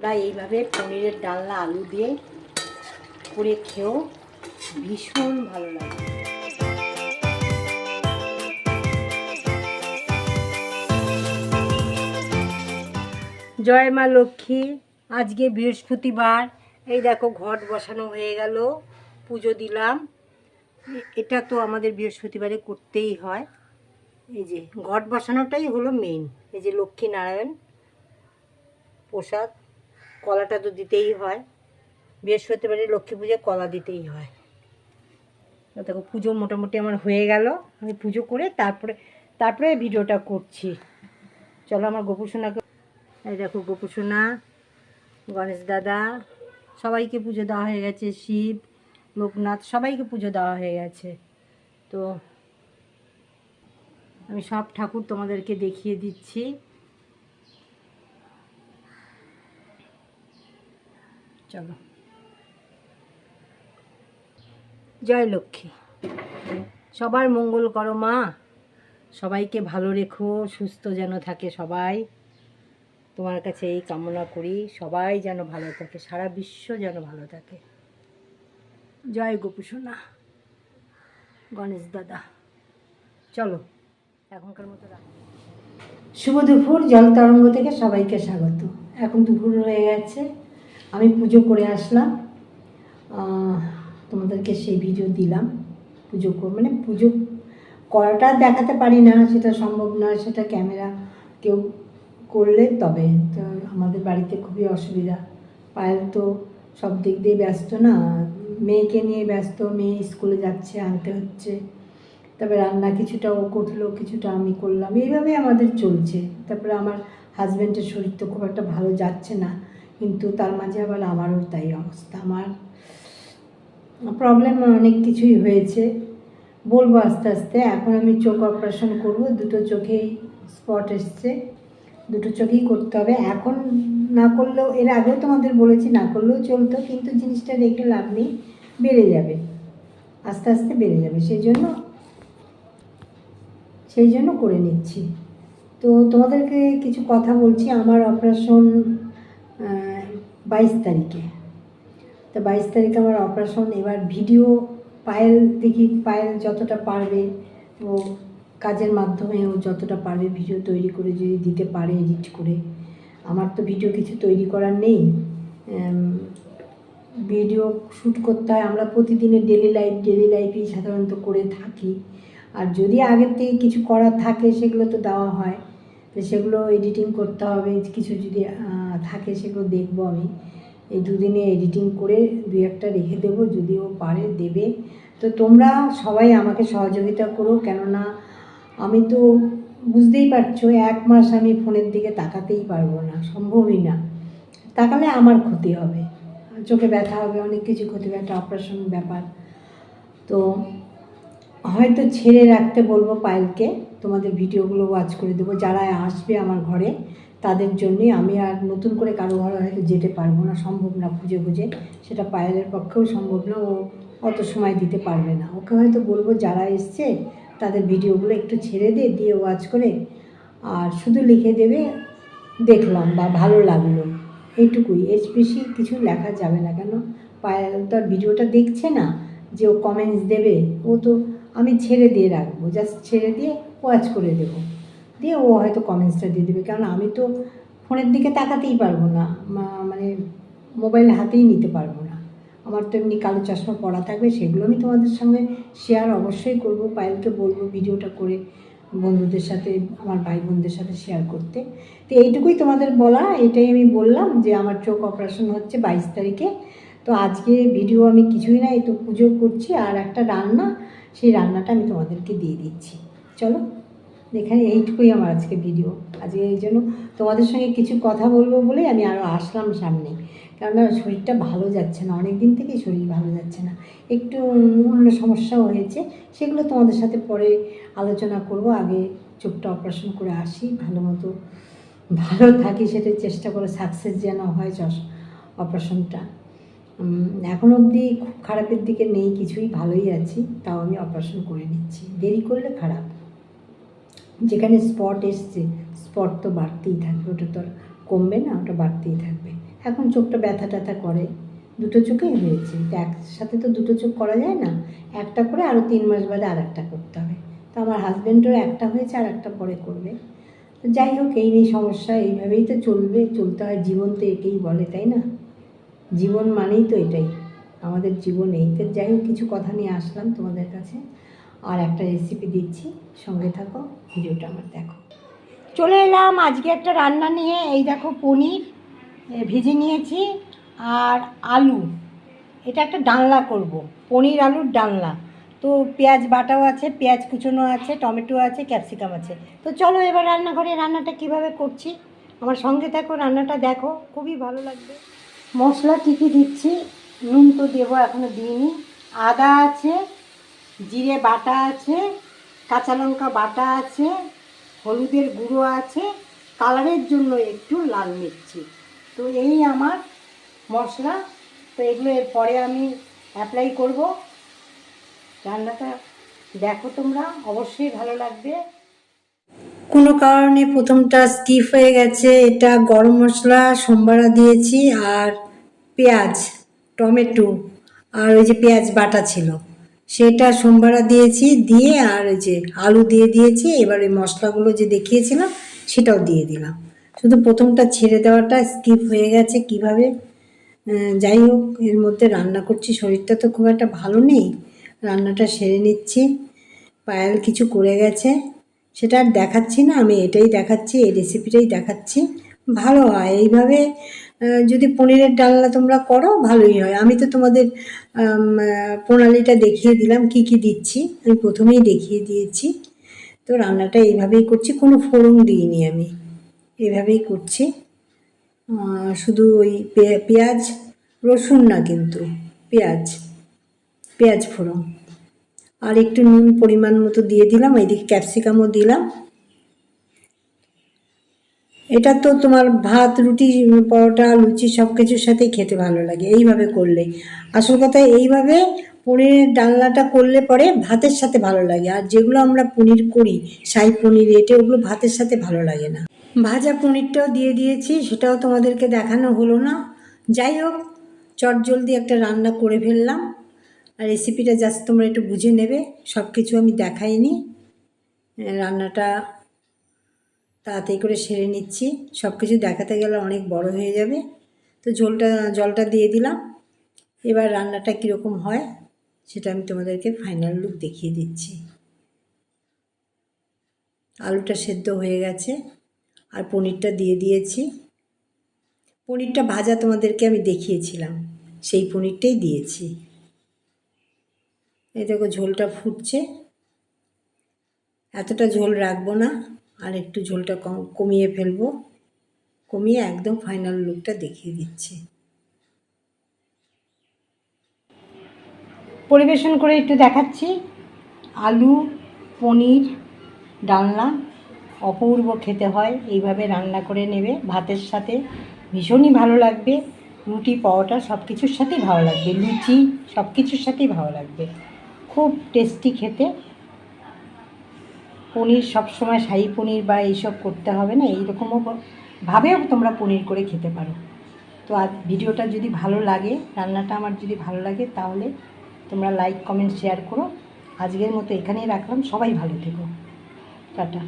আমরা এইভাবে পনিরের ডালনা আলু দিয়ে করে খেয়েও ভীষণ ভালো লাগে। জয় মা লক্ষ্মী, আজকে বৃহস্পতিবার। এই দেখো, ঘট বসানো হয়ে গেল, পুজো দিলাম। এটা তো আমাদের বৃহস্পতিবারে করতেই হয়। এই যে, ঘট বসানোটাই হলো মেইন এই যে লক্ষ্মী নারায়ণ প্রসাদ। কলাটা তো দিতেই হয়। বৃহস্পতিবারে লক্ষ্মী পুজোয় কলা দিতেই হয়। দেখো পুজো মোটামুটি আমার হয়ে গেল। আমি পুজো করে তারপরে তারপরে ভিডিওটা করছি। চলো আমার গোপুসোনাকে এই দেখো গোপুসোনা, গণেশ দাদা, সবাইকে পুজো দেওয়া হয়ে গেছে। শিব, লোকনাথ, সবাইকে পুজো দেওয়া হয়ে গেছে। তো আমি সব ঠাকুর তোমাদেরকে দেখিয়ে দিচ্ছি। চলো। জয় লক্ষ্মী। সবার মঙ্গল করো মা। সবাইকে ভালো রেখো, সুস্থ যেন থাকে সবাই। তোমার কাছে এই কামনা করি, সবাই যেন ভালো থাকে, সারা বিশ্ব যেন ভালো থাকে। জয় গোপুসোনা গণেশ দাদা। চলো, এখনকার মতো শুভ দুপুর, জল তরঙ্গ থেকে সবাইকে স্বাগত। এখন দুপুর হয়ে গেছে। আমি পুজো করে আসলাম। তোমাদেরকে সেই ভিডিও দিলাম। পুজো মানে পুজো করাটা দেখাতে পারি না, সেটা সম্ভব না সেটা ক্যামেরা কেউ করলে, তবে তো আমাদের বাড়িতে খুবই অসুবিধা। পায়েল তো সব দিক দিয়ে ব্যস্ত না, মেয়েকে নিয়ে ব্যস্ত, মেয়ে স্কুলে যাচ্ছে, আনতে হচ্ছে। তবে রান্না কিছুটা ও করল, কিছুটা আমি করলাম। এইভাবে আমাদের চলছে। তারপরে আমার হাজব্যান্ডের শরীর তো খুব একটা ভালো যাচ্ছে না। কিন্তু তার মাঝে আবার আমারও তাই অবস্থা। আমার প্রবলেম অনেক কিছুই হয়েছে। বলব আস্তে আস্তে, এখন আমি চোখ অপারেশন করব, দুটো চোখেই স্পট এসছে। দুটো চোখেই করতে হবে। এখন না করলেও, এর আগেও তোমাদের বলেছি না করলেও চলতো, কিন্তু জিনিসটা রেখে লাভ নেই, বেড়ে যাবে। আস্তে আস্তে বেড়ে যাবে। সেই জন্য সেই জন্য করে নিচ্ছি। তো তোমাদেরকে কিছু কথা বলছি। আমার অপারেশন বাইশ তারিখে। তো বাইশ তারিখে আমার অপারেশন এবার ভিডিও পায়েল দেখি পায়েল যতটা পারবে, ও কাজের মাধ্যমে ও যতটা পারবে ভিডিও তৈরি করে যদি দিতে পারে এডিট করে। আমার তো ভিডিও কিছু তৈরি করার নেই। ভিডিও শ্যুট করতে হয়, আমরা প্রতিদিনের ডেলি লাইফ ডেলি লাইফেই সাধারণত করে থাকি। আর যদি আগের থেকে কিছু করার থাকে, সেগুলো তো দেওয়া হয়। তো সেগুলো এডিটিং করতে হবে, কিছু যদি থাকে সেগুলো দেখব আমি। এই দুদিনে এডিটিং করে দু একটা রেখে দেবো, যদি ও পারে দেবে। তো তোমরা সবাই আমাকে সহযোগিতা করো, কেননা আমি তো বুঝতেই পারছ, এক মাস আমি ফোনের দিকে তাকাতেই পারব না, সম্ভবই না। তাকালে আমার ক্ষতি হবে, চোখে ব্যথা হবে, অনেক কিছু ক্ষতি হবে, একটা অপারেশন ব্যাপার। তো হয়তো ছেড়ে রাখতে বলব পায়েলকে, তোমাদের ভিডিওগুলো ওয়াচ করে দেবো, যারা আসবে আমার ঘরে। তাদের জন্যই আমি আর নতুন করে কারও ঘরে হয়তো যেতে পারব না, সম্ভব না খুঁজে খুঁজে। সেটা পায়েলের পক্ষেও সম্ভব না, ও অত সময় দিতে পারবে না। ওকে হয়তো বলব যারা এসছে, তাদের ভিডিওগুলো একটু ছেড়ে দে, দিয়ে ওয়াচ করে আর শুধু লিখে দেবে, দেখলাম বা ভালো লাগল। এইটুকুই। এর বেশি কিছু লেখা যাবে না কেন? পায়েল তো আর ভিডিওটা দেখছে না যে ও কমেন্টস দেবে। ও তো আমি ছেড়ে দিয়ে রাখব। জাস্ট ছেড়ে দিয়ে ওয়াচ করে দেবো। দিয়ে ও হয়তো কমেন্টসটা দিয়ে দেবে। কারণ আমি তো ফোনের দিকে তাকাতেই পারব না। মানে মোবাইল হাতেই নিতে পারব না। আমার তো এমনি কালো চশমা পড়া থাকবে, সেগুলো আমি তোমাদের সঙ্গে শেয়ার অবশ্যই করব। পায়েলকে বলব ভিডিওটা করে বন্ধুদের সাথে, আমার ভাই বোনদের সাথে শেয়ার করতে। তো এইটুকুই তোমাদের বলা, এটাই আমি বললাম যে আমার চোখ অপারেশন হচ্ছে বাইশ তারিখে। তো আজকে ভিডিও আমি কিছুই না, এই তো পুজো করছি, আর একটা রান্না, সেই রান্নাটা আমি তোমাদেরকে দিয়ে দিচ্ছি। চলো। এখানে এইটুকুই আমার আজকে ভিডিও আজকে এই জন্য তোমাদের সঙ্গে কিছু কথা বলব বলেই আমি আরও আসলাম সামনে। কেননা শরীরটা ভালো যাচ্ছে না অনেক দিন থেকেই শরীর ভালো যাচ্ছে না। একটু অন্য সমস্যাও হয়েছে, সেগুলো তোমাদের সাথে পরে আলোচনা করব। আগে চোখটা অপারেশন করে আসি, ভালো মতো ভালো থাকি সেটা চেষ্টা করে সাকসেস যেন হয় চশ অপারেশনটা এখন অবধি খুব খারাপের দিকে নেই, কিছুই ভালোই আছি, তাও আমি অপারেশন করে নিচ্ছি। দেরি করলে খারাপ। যেখানে স্পট এসছে স্পট তো বাড়তেই থাকবে, ওটা তো কমবে না, ওটা বাড়তেই থাকবে। এখন চোখটা ব্যথা ট্যাথা করে। দুটো চোখেই হয়েছে একসাথে তো দুটো চোখ করা যায় না। একটা করে আরও তিন মাস বাদে আর একটা করতে হবে। তো আমার হাজব্যান্ডেরও একটা হয়েছে আর একটা পরে করবে। তো যাই হোক, এই নিয়ে সমস্যা, এইভাবেই তো চলবে, চলতে হয়। জীবন তো একেই বলে, তাই না? জীবন মানেই তো এটাই। আমাদের জীবন এই তো যাই হোক, কিছু কথা নিয়ে আসলাম তোমাদের কাছে। আর একটা রেসিপি দিচ্ছি। সঙ্গে থাকো, ভিডিওটা আমার দেখো। চলে এলাম, আজকে একটা রান্না নিয়ে, এই দেখো পনির ভেজে নিয়েছি, আর আলু। এটা একটা ডালনা করব, পনির আলুর ডালনা। তো পেঁয়াজ বাটাও আছে, পেঁয়াজ কুচোনো আছে, টমেটো আছে, ক্যাপসিকাম আছে। তো চলো এবার রান্নাঘরে রান্নাটা কীভাবে করছি? আমার সঙ্গে থাকো, রান্নাটা দেখো, খুবই ভালো লাগবে। মশলা কী কী দিচ্ছি? নুন তো দেবো এখনও দিইনি। আদা আছে জিরে বাটা আছে, কাঁচা লঙ্কা বাটা আছে, হলুদের গুঁড়ো আছে, কালারের জন্য একটু লাল মির্চি। তো এই আমার মশলা। তো এগুলো এর পরে আমি অ্যাপ্লাই করব। রান্নাটা দেখো তোমরা, অবশ্যই ভালো লাগবে। কোনো কারণে প্রথমটা স্কিপ হয়ে গেছে। এটা গরম মশলা, সোমবারা দিয়েছি আর পেঁয়াজ, টমেটো আর ওই যে পেঁয়াজ বাটা ছিল। সেটা সোমবারা দিয়েছি, দিয়ে আর যে আলু দিয়ে দিয়েছি, এবার ওই মশলাগুলো যে দেখিয়েছিলাম, সেটাও দিয়ে দিলাম। শুধু প্রথমটা ছেড়ে দেওয়াটা স্কিপ হয়ে গেছে কীভাবে? যাই হোক, এর মধ্যে রান্না করছি, শরীরটা তো খুব একটা ভালো নেই, রান্নাটা সেরে নিচ্ছি। পায়েল কিছু করে গেছে, সেটা আর দেখাচ্ছি না, আমি এটাই দেখাচ্ছি, এই রেসিপিটাই দেখাচ্ছি। ভালো হয়, এইভাবে যদি পনিরের ডালনা তোমরা করো, ভালোই হয়। আমি তো তোমাদের প্রণালীটা দেখিয়ে দিলাম, কি কি দিচ্ছি। আমি প্রথমেই দেখিয়ে দিয়েছি। তো রান্নাটা এইভাবেই করছি, কোনো ফোড়ন দিইনি আমি। এইভাবেই করছি। শুধু ওই পেঁয়াজ, রসুন না কিন্তু, পেঁয়াজ পেঁয়াজ ফোড়ন। আর একটু নুন পরিমাণ মতো দিয়ে দিলাম এইদিকে ক্যাপসিকামও দিলাম। এটা তো তোমার ভাত, রুটি, পরোটা, লুচি সব কিছুর সাথেই খেতে ভালো লাগে, এইভাবে করলে। আসল কথা এইভাবে পনিরের ডালনাটা করলে পরে ভাতের সাথে ভালো লাগে, আর যেগুলো আমরা পনির করি সাই পনির, এটে, ওগুলো ভাতের সাথে ভালো লাগে না। ভাজা পনিরটাও দিয়ে দিয়েছি, সেটাও তোমাদেরকে দেখানো হলো না। যাই হোক চটজলদি একটা রান্না করে ফেললাম, আর রেসিপিটা জাস্ট তোমরা একটু বুঝে নেবে সব কিছু আমি দেখাইনি। রান্নাটা তাড়াতাড়ি করে সেরে নিচ্ছি। সব কিছু দেখাতে গেলে অনেক বড় হয়ে যাবে। তো ঝোলটা জলটা দিয়ে দিলাম। এবার রান্নাটা কীরকম হয় সেটা আমি তোমাদেরকে ফাইনাল লুক দেখিয়ে দিচ্ছি। আলুটা সেদ্ধ হয়ে গেছে আর পনিরটা দিয়ে দিয়েছি। পনিরটা ভাজা তোমাদেরকে আমি দেখিয়েছিলাম। সেই পনিরটাই দিয়েছি। এই দেখো ঝোলটা ফুটছে। এতটা ঝোল রাখব না। আর একটু ঝোলটা কম, কমিয়ে ফেলব। কমিয়ে একদম ফাইনাল লুকটা দেখিয়ে দিচ্ছি। পরিবেশন করে একটু দেখাচ্ছি। আলু, পনির, ডালনা অপূর্ব খেতে হয়। এইভাবে রান্না করে নেবে। ভাতের সাথে ভীষণই ভালো লাগবে। রুটি পাওয়াটা সব কিছুর সাথেই ভালো লাগবে। লুচি সব কিছুর সাথেই ভালো লাগবে। খুব টেস্টি খেতে। পনির সবসময় শাহি পনির বা এইসব করতে হবে না, এইরকমও ভাবেও তোমরা পনির করে খেতে পারো। তো আর ভিডিওটা যদি ভালো লাগে, রান্নাটা আমার যদি ভালো লাগে, তাহলে তোমরা লাইক কমেন্ট শেয়ার করো। আজকের মতো এখানেই রাখলাম। সবাই ভালো থেকো। টাটা।